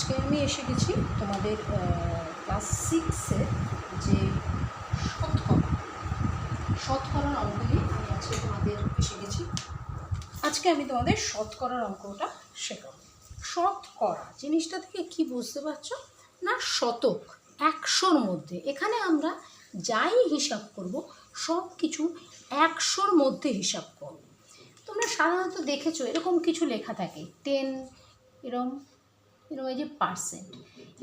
আজকে আমি এসে গেছি তোমাদের ক্লাস সিক্সের যে শতকরার অঙ্ক নিয়ে আমি আজকে তোমাদের এসে গেছি। আজকে আমি তোমাদের শতকরার অঙ্কটা শেখাবো। শতকরা জিনিসটা থেকে কি বুঝতে পারছ? না, শতক, একশোর মধ্যে। এখানে আমরা যাই হিসাব করব সব কিছু একশোর মধ্যে হিসাব করব। তোমরা সাধারণত দেখেছ, এরকম কিছু লেখা থাকে। টেন এরকম এরকম এই যে পার্সেন্ট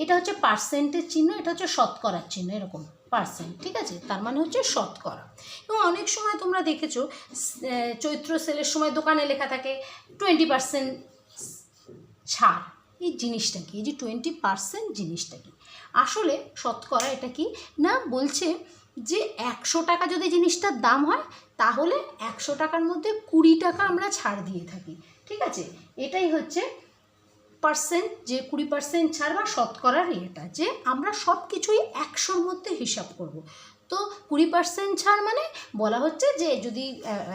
এটা হচ্ছে পার্সেন্টের চিহ্ন, এটা হচ্ছে শতকরার চিহ্ন, এরকম পার্সেন্ট ঠিক আছে? তার মানে হচ্ছে শতকরা। এবং অনেক সময় তোমরা দেখেছ চৈত্র সেলের সময় দোকানে লেখা থাকে টোয়েন্টি পার্সেন্ট ছাড়। এই জিনিসটা কি? এই যে টোয়েন্টি পার্সেন্ট জিনিসটা কি? আসলে শতকরা এটা কি? না, বলছে যে একশো টাকা যদি জিনিসটার দাম হয়, তাহলে একশো টাকার মধ্যে কুড়ি টাকা আমরা ছাড় দিয়ে থাকি, ঠিক আছে? এটাই হচ্ছে পার্সেন্ট যে কুড়ি পার্সেন্ট ছাড় বা শতকরার এটা যে আমরা সব কিছুই একশোর মধ্যে হিসাব করব। তো কুড়ি পার্সেন্ট ছাড় মানে বলা হচ্ছে যে যদি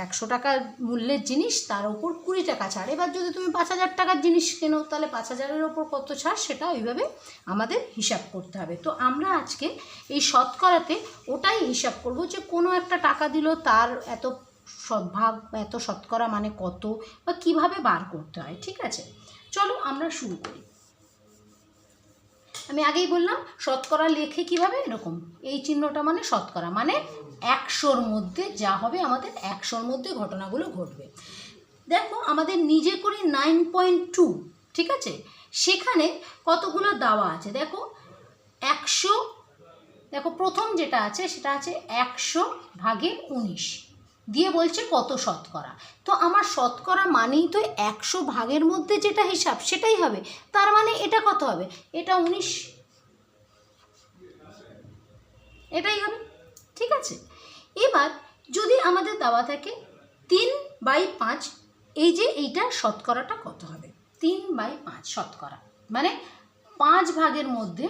একশো টাকার মূল্যের জিনিস তার উপর কুড়ি টাকা ছাড়। এবার যদি তুমি পাঁচ হাজার টাকার জিনিস কেনো, তাহলে পাঁচ হাজারের ওপর কত ছাড়, সেটা ওইভাবে আমাদের হিসাব করতে হবে। তো আমরা আজকে এই শতকরাতে ওটাই হিসাব করব যে কোনো একটা টাকা দিল তার এত ভাগ বা এত শতকরা মানে কত বা কীভাবে বার করতে হয়, ঠিক আছে? চলো আমরা শুরু করি। আমি আগেই বললাম, শতকরা লেখে কীভাবে? এরকম, এই চিহ্নটা মানে শতকরা মানে একশোর মধ্যে যা হবে আমাদের একশোর মধ্যে ঘটনাগুলো ঘটবে। দেখো, আমাদের নিজে করি নাইন পয়েন্ট টু ঠিক আছে? সেখানে কতগুলো দাওয়া আছে? দেখো, একশো, দেখো প্রথম যেটা আছে সেটা আছে একশো ভাগের উনিশ। দিয়ে বলছে কত শতকরা। তো আমার শতকরা মানেই তো একশো ভাগের মধ্যে যেটা হিসাব সেটাই হবে। তার মানে এটা কত হবে? এটা উনিশ। এটাই হবে। ঠিক আছে? এবার যদি আমাদের দেওয়া থাকে তিন বাই পাঁচ, এই যে এইটা শতকরাটা কত হবে? তিন বাই পাঁচ শতকরা। মানে পাঁচ ভাগের মধ্যে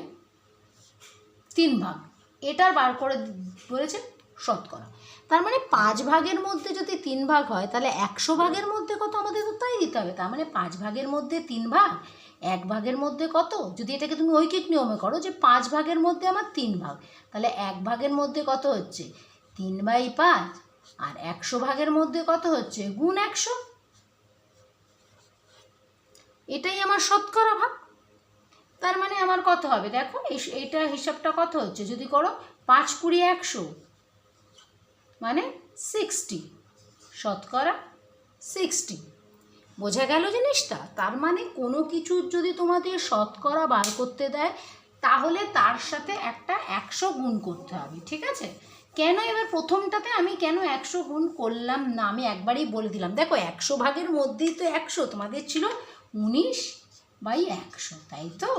তিন ভাগ। এটার বার করে বলেছে শতকরা। তার মানে পাঁচ ভাগের মধ্যে যদি তিন ভাগ হয়, তাহলে একশো ভাগের মধ্যে কত আমাদের তো তাই দিতে হবে। তার মানে পাঁচ ভাগের মধ্যে তিন ভাগ, এক ভাগের মধ্যে কত? যদি এটাকে তুমি ঐকিক নিয়মে করো যে পাঁচ ভাগের মধ্যে আমার তিন ভাগ, তাহলে এক ভাগের মধ্যে কত হচ্ছে? তিন বাই পাঁচ, আর একশো ভাগের মধ্যে কত হচ্ছে? গুণ একশো। এটাই আমার শতকরা ভাগ। তার মানে আমার কত হবে? দেখো এইটা হিসাবটা কত হচ্ছে? যদি করো পাঁচ কুড়ি একশো। মানে সিক্সটি শতকরা সিক্সটি বোঝা গেল জিনিসটা? তার মানে কোনো কিছু যদি তোমাদের শতকরা বার করতে দেয়, তাহলে তার সাথে একটা একশো গুণ করতে হবে, ঠিক আছে? কেন এবার প্রথমটাতে আমি কেন একশো গুণ করলাম না? আমি একবারই বলে দিলাম। দেখো, একশো ভাগের মধ্যেই তো একশো, তোমাদের ছিল উনিশ বাই একশো, তাই তো?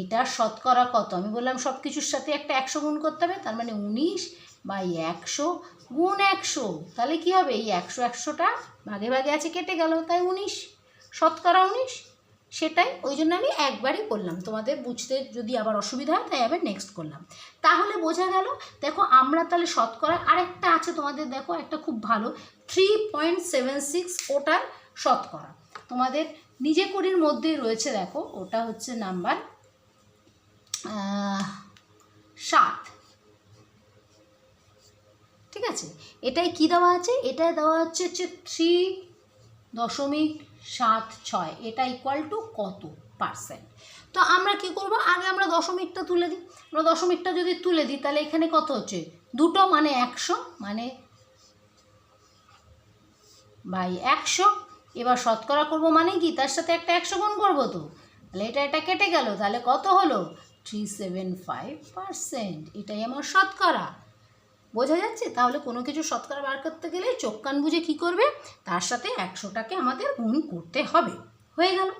এটা শতকরা কত? আমি বললাম সব কিছুর সাথে একটা একশো গুণ করতে হবে, তার মানে উনিশ বাই একশো গুণ একশো। তাহলে কি হবে? এই একশো একশোটা ভাগে ভাগে আছে, কেটে গেল। তাই উনিশ। শতকরা উনিশ। সেটাই। ওই জন্য আমি একবারই করলাম। তোমাদের বুঝতে যদি আবার অসুবিধা হয়, তাই আবার নেক্সট করলাম। তাহলে বোঝা গেল, দেখো আমরা তাহলে শতকরা আরেকটা আছে তোমাদের। দেখো একটা খুব ভালো। থ্রি পয়েন্ট সেভেন সিক্স ওটার শতকরা। তোমাদের নিজে করির মধ্যেই রয়েছে, দেখো। ওটা হচ্ছে নাম্বার সাত। আছে? এটাই কি দেওয়া আছে? এটা দেওয়া হচ্ছে হচ্ছে থ্রি দশমিক সাত ছয়। এটা ইকুয়াল টু কত পার্সেন্ট তো আমরা কি করব? আগে আমরা দশমিকটা তুলে দিই। আমরা দশমিকটা যদি তুলে দিই, তাহলে এখানে কত হচ্ছে? দুটো মানে একশো মানে বাই একশো। এবার শতকরা করব মানে কি? তার সাথে একটা একশো গুণ করব তো। তাহলে এটা এটা কেটে গেল। তাহলে কত হলো? থ্রি সেভেন ফাইভ পার্সেন্ট এটাই আমার শতকরা। বোঝা যাচ্ছে? তাহলে কোনো কিছু শতকরা বার করতে গেলে চোখ কান বুঝে কী করবে? তার সাথে একশোটাকে আমাদের গুণ করতে হবে। হয়ে গেল।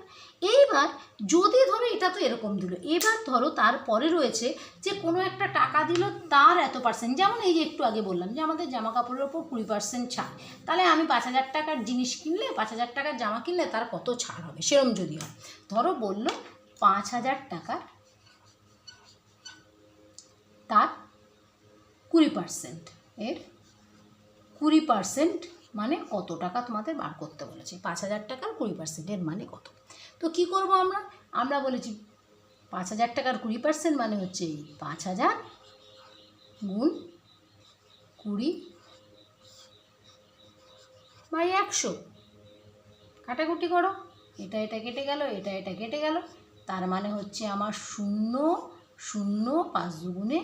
এইবার যদি ধরো এটা তো এরকম দিল, এবার ধরো তারপরে রয়েছে যে কোনো একটা টাকা দিল, তার এত পার্সেন্ট যেমন এই যে একটু আগে বললাম যে আমাদের জামা কাপড়ের ওপর কুড়ি পার্সেন্ট ছাড়। তাহলে আমি পাঁচ হাজার টাকার জিনিস কিনলে, পাঁচ হাজার টাকার জামা কিনলে তার কত ছাড় হবে? সেরম যদি হয়। ধরো বলল পাঁচ হাজার টাকার তার কুড়ি পার্সেন্ট এর কুড়ি পার্সেন্ট মানে কত টাকা তোমাদের বার করতে বলেছে? পাঁচ হাজার টাকার কুড়ি পার্সেন্ট এর মানে কত? তো কি করব আমরা? আমরা বলেছি পাঁচ হাজার টাকার কুড়ি পার্সেন্ট মানে হচ্ছে পাঁচ হাজার গুণ কুড়ি বাই একশো। কাটাকুটি করো। এটা এটা কেটে গেল, এটা এটা কেটে গেল। তার মানে হচ্ছে আমার শূন্য শূন্য পাঁচ দুগুণে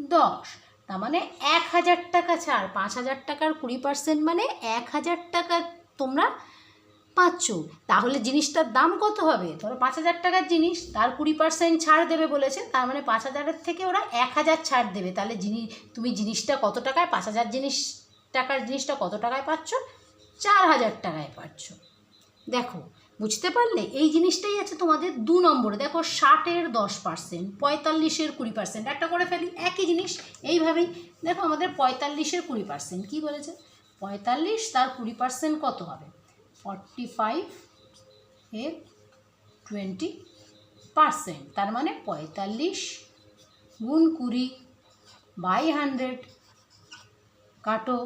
দশ। তার মানে এক হাজার টাকা ছাড়, পাঁচ হাজার টাকার কুড়ি পার্সেন্ট মানে এক হাজার টাকা তোমরা পাচ্ছ। তাহলে জিনিসটার দাম কত হবে? ধরো পাঁচ হাজার টাকার জিনিস, তার কুড়ি পার্সেন্ট ছাড় দেবে বলেছে, তার মানে পাঁচ হাজারের থেকে ওরা এক হাজার ছাড় দেবে। তাহলে জিনিস তুমি জিনিসটা কত টাকায়, পাঁচ হাজার জিনিস, টাকার জিনিসটা কত টাকায় পাচ্ছ? চার হাজার টাকায় পাচ্ছ। দেখো বুঝতে পারলে এই জিনিসটাই আছে তোমাদের দু নম্বরে। দেখো ষাটের দশ পার্সেন্ট পঁয়তাল্লিশের কুড়ি পার্সেন্ট একটা করে ফেলি, একই জিনিস, এইভাবেই। দেখো আমাদের পঁয়তাল্লিশের কুড়ি পার্সেন্ট কী বলেছে? পঁয়তাল্লিশ তার কুড়ি পার্সেন্ট কত হবে? ফর্টি ফাইভ এর টোয়েন্টি পার্সেন্ট তার মানে পঁয়তাল্লিশ গুণ কুড়ি বাই হান্ড্রেড কাটো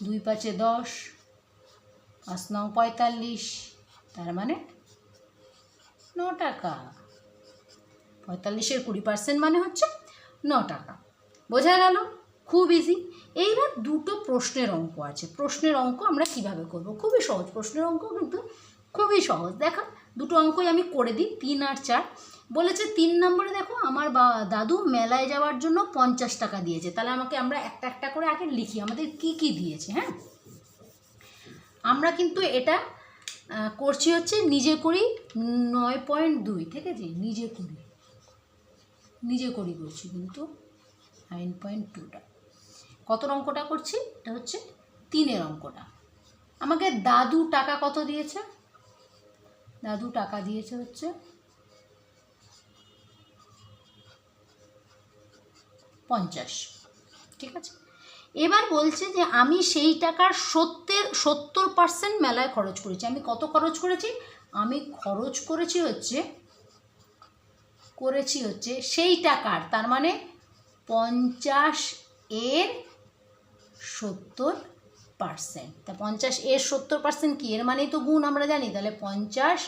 দুই পাঁচে দশ, পাঁচ নং পঁয়তাল্লিশ। তার মানে ন টাকা। পঁয়তাল্লিশের কুড়ি পার্সেন্ট মানে হচ্ছে ন টাকা। বোঝা গেল? খুব ইজি এইবার দুটো প্রশ্নের অঙ্ক আছে। প্রশ্নের অঙ্ক আমরা কীভাবে করব? খুবই সহজ। প্রশ্নের অঙ্ক কিন্তু খুবই সহজ। দেখো, দুটো অঙ্কই আমি করে দিই, তিন আর চার। বলেছে তিন নম্বরে দেখো, আমার বা, দাদু মেলায় যাওয়ার জন্য পঞ্চাশ টাকা দিয়েছে। তাহলে আমাকে আমরা একটা একটা করে আগে লিখি। আমাদের কি কি দিয়েছে হ্যাঁ? আমরা কিন্তু এটা করছি হচ্ছে নিজে করি নয় পয়েন্ট দুই, ঠিক আছে? নিজে করি। নিজে করি করছি কিন্তু নাইন পয়েন্ট টুটা কত অঙ্কটা করছি? এটা হচ্ছে তিনের অঙ্কটা। আমাকে দাদু টাকা কত দিয়েছে? দাদু টাকা দিয়েছে হচ্ছে পঞ্চাশ, ঠিক আছে? এবার বলছে যে আমি সেই টাকার সত্তর সত্তর পার্সেন্ট মেলায় খরচ করেছি। আমি কত খরচ করেছি? আমি খরচ করেছি হচ্ছে করেছি হচ্ছে সেই টাকার, তার মানে পঞ্চাশ এর সত্তর পার্সেন্ট তা পঞ্চাশ এর সত্তর পার্সেন্ট কী? এর মানেই তো গুণ, আমরা জানি। তাহলে পঞ্চাশ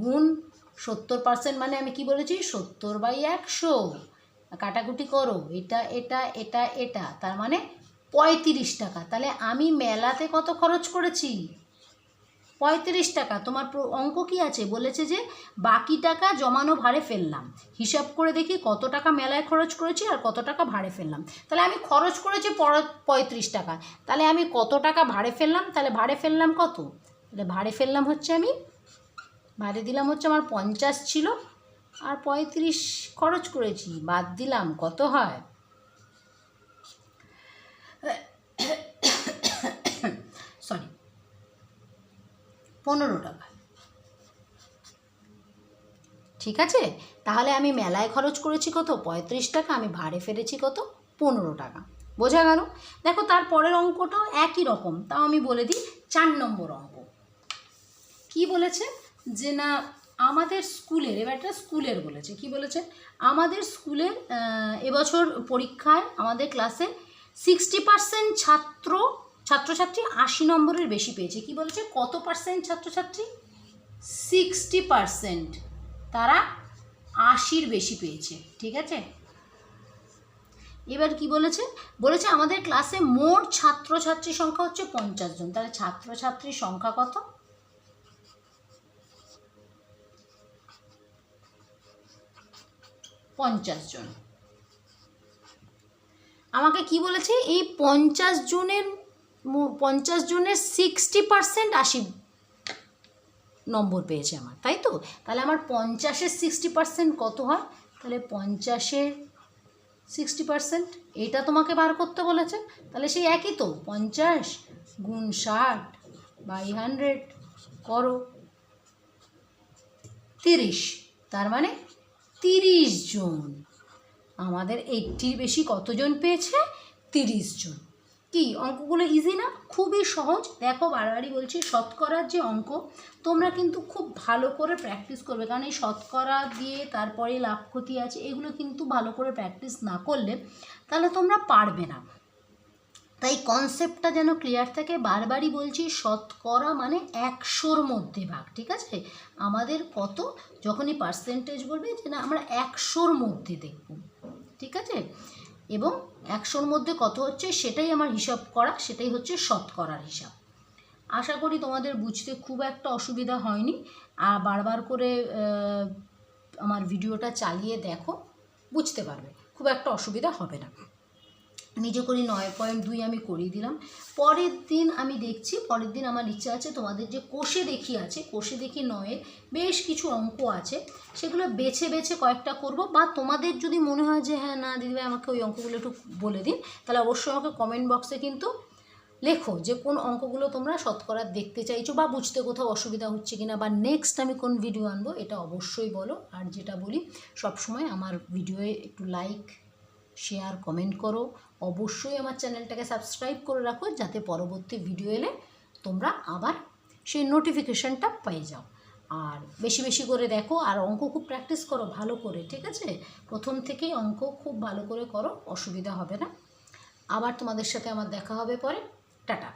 গুণ সত্তর পার্সেন্ট মানে আমি কি বলেছি? সত্তর বাই একশো। কাটাকুটি করো। এটা এটা এটা এটা। তার মানে পঁয়ত্রিশ টাকা। তাহলে আমি মেলাতে কত খরচ করেছি? পঁয়ত্রিশ টাকা। তোমার অঙ্ক কি আছে? বলেছে যে, বাকি টাকা জমানো ভাড়ে ফেললাম। হিসাব করে দেখি কত টাকা মেলায় খরচ করেছি আর কত টাকা ভাড়ে ফেললাম। তাহলে আমি খরচ করেছি পঁয়ত্রিশ টাকা। তাহলে আমি কত টাকা ভাড়ে ফেললাম? তাহলে ভাড়ে ফেললাম কত? তাহলে ভাড়ে ফেললাম হচ্ছে আমি ভাড়ে দিলাম হচ্ছে আমার পঞ্চাশ ছিল। আর পঁয়ত্রিশ খরচ করেছি। বাদ দিলাম, কত হয়? পনেরো টাকা ঠিক আছে? তাহলে আমি মেলায় খরচ করেছি কত? পঁয়ত্রিশ টাকা, আমি ভাড়ে ফেলেছি কত? পনেরো টাকা। বোঝা গেল? দেখো তার পরের অঙ্কটাও একই রকম। তাও আমি বলে দিই চার নম্বর অঙ্ক। কি বলেছে? যে না, আমাদের স্কুলের, এবার একটা স্কুলের বলেছে। কি বলেছে? আমাদের স্কুলের এবছর পরীক্ষায় আমাদের ক্লাসে সিক্সটি পার্সেন্ট ছাত্র ছাত্রছাত্রী আশি নম্বরের বেশি পেয়েছে। কি বলেছে? কত পার্সেন্ট ছাত্রছাত্রী? সিক্সটি পার্সেন্ট তারা আশির বেশি পেয়েছে। ঠিক আছে? এবার কি বলেছে? বলেছে আমাদের ক্লাসে মোট ছাত্রছাত্রী সংখ্যা হচ্ছে পঞ্চাশ জন। তাহলে ছাত্রছাত্রীর সংখ্যা কত? পঞ্চাশ জন। আমাকে কি বলেছে? এই পঞ্চাশ জনের পঞ্চাশ জনের সিক্সটি পার্সেন্ট আশি নম্বর পেয়েছে আমার, তাই তো? তাহলে আমার পঞ্চাশের সিক্সটি পার্সেন্ট কত হয়? তাহলে পঞ্চাশের সিক্সটি পার্সেন্ট এটা তোমাকে বার করতে বলেছে। তাহলে সেই একই তো, পঞ্চাশ গুণ ষাট বাই হান্ড্রেড করো তিরিশ, তার মানে তিরিশ জন। আমাদের এইটটির বেশি কতজন পেয়েছে? তিরিশ জন। কি? অঙ্কগুলো ইজি না? খুবই সহজ। দেখো বারবারই বলছি, শতকরার যে অঙ্ক, তোমরা কিন্তু খুব ভালো করে প্র্যাকটিস করবে। কারণ এই শতকরা দিয়ে তারপরে লাভ ক্ষতি আছে, এগুলো কিন্তু ভালো করে প্র্যাকটিস না করলে তাহলে তোমরা পারবে না। তাই কনসেপ্টটা যেন ক্লিয়ার থাকে, বারবারই বলছি, শতকরা মানে একশোর মধ্যে ভাগ, ঠিক আছে? আমাদের কত? যখনই পার্সেন্টেজ বলবে যে না, আমরা একশোর মধ্যে দেখব, ঠিক আছে? এবং একশোর মধ্যে কত হচ্ছে সেটাই আমার হিসাব করা, সেটাই হচ্ছে শতকরার হিসাব। আশা করি তোমাদের বুঝতে খুব একটা অসুবিধা হয়নি। আর বারবার করে আমার ভিডিওটা চালিয়ে দেখো, বুঝতে পারবে। খুব একটা অসুবিধা হবে না। নিজে করি নয় পয়েন্ট দুই আমি করিয়ে দিলাম। পরের দিন আমি দেখছি, পরের দিন আমার ইচ্ছা আছে তোমাদের যে কোষে দেখি আছে, কোষে দেখি নয়ের বেশ কিছু অঙ্ক আছে, সেগুলো বেছে বেছে কয়েকটা করব। বা তোমাদের যদি মনে হয় যে হ্যাঁ না, দিদিভাই, আমাকে ওই অঙ্কগুলো একটু বলে দিন, তাহলে অবশ্যই আমাকে কমেন্ট বক্সে কিন্তু লেখো যে, কোন অঙ্কগুলো তোমরা শতকরা দেখতে চাইছো বা বুঝতে কোথাও অসুবিধা হচ্ছে কিনা, বা নেক্সট আমি কোন ভিডিও আনব, এটা অবশ্যই বলো। আর যেটা বলি, সবসময় আমার ভিডিওয়ে একটু লাইক শেয়ার কমেন্ট করো। অবশ্যই আমার চ্যানেলটাকে সাবস্ক্রাইব করে রাখো যাতে পরবর্তী ভিডিও এলে তোমরা আবার সেই নোটিফিকেশানটা পেয়ে যাও। আর বেশি বেশি করে দেখো আর অঙ্ক খুব প্র্যাকটিস করো ভালো করে, ঠিক আছে? প্রথম থেকেই অঙ্ক খুব ভালো করে করো, অসুবিধা হবে না। আবার তোমাদের সাথে আমার দেখা হবে পরে। টাটা।